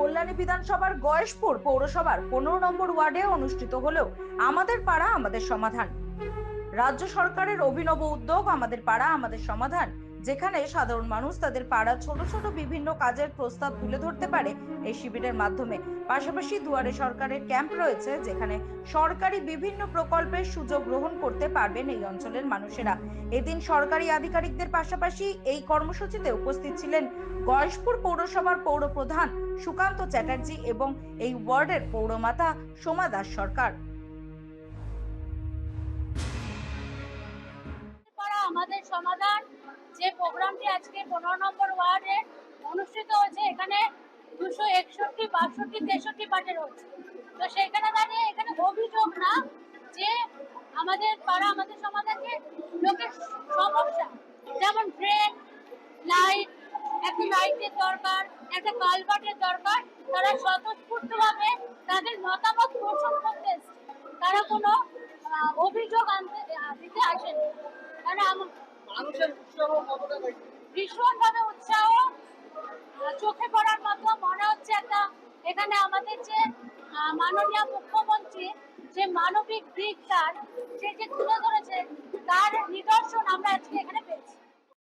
কল্যাণী বিধানসভার গয়েশপুর পৌরসভার পনেরো নম্বর ওয়ার্ডে অনুষ্ঠিত হলেও আমাদের পাড়া আমাদের সমাধান। রাজ্য সরকারের অভিনব উদ্যোগ আমাদের পাড়া আমাদের সমাধান। যেখানে সাধারণ মানুষ তাদের পাড়া ছোট ছোট বিভিন্ন কাজের প্রস্তাব তুলে ধরতে পারে এই শিবিরের মাধ্যমে। পাশাপাশি দুয়ারে সরকারের ক্যাম্প রয়েছে, যেখানে সরকারি বিভিন্ন প্রকল্পের সুযোগ গ্রহণ করতে পারবেন এই অঞ্চলের মানুষেরা। এদিন সরকারি আধিকারিকদের পাশাপাশি এই কর্মসূচিতে উপস্থিত ছিলেন গয়েশপুর পৌরসভার পৌর প্রধান সুকান্ত চ্যাটার্জি এবং এই ওয়ার্ডের পৌরমাতা সোমা দাস সরকার। আমাদের সমাধান আজকে পনেরো নম্বর ওয়ার্ডে অনুষ্ঠিত হয়েছে। এখানে দুশো একষট্টি, বাষট্টি, তেষট্টি পার্টের হচ্ছে তো সেখানে দাঁড়িয়ে এখানে অভিযোগ না যে আমাদের পাড়া, আমাদের সমাধানে লোকের সমস্যা। যেমন ড্রেন লাইট একটা লাইটের দরকার, একটা কালভার্টের দরকার, তারা স্বতঃস্ফূর্তভাবে তাদের মতামত পোষণ করতে তারা কোনো অভিযোগ আনতে দিতে আসেনি। কারণ মানুষের উৎসাহ কতটা? ভীষণভাবে উৎসাহ চোখে পড়ার মতো মনে হচ্ছে একটা এখানে আমাদের যে মাননীয় মুখ্যমন্ত্রী যে মানবিক দিক তার সে যে তুলে ধরেছে, তার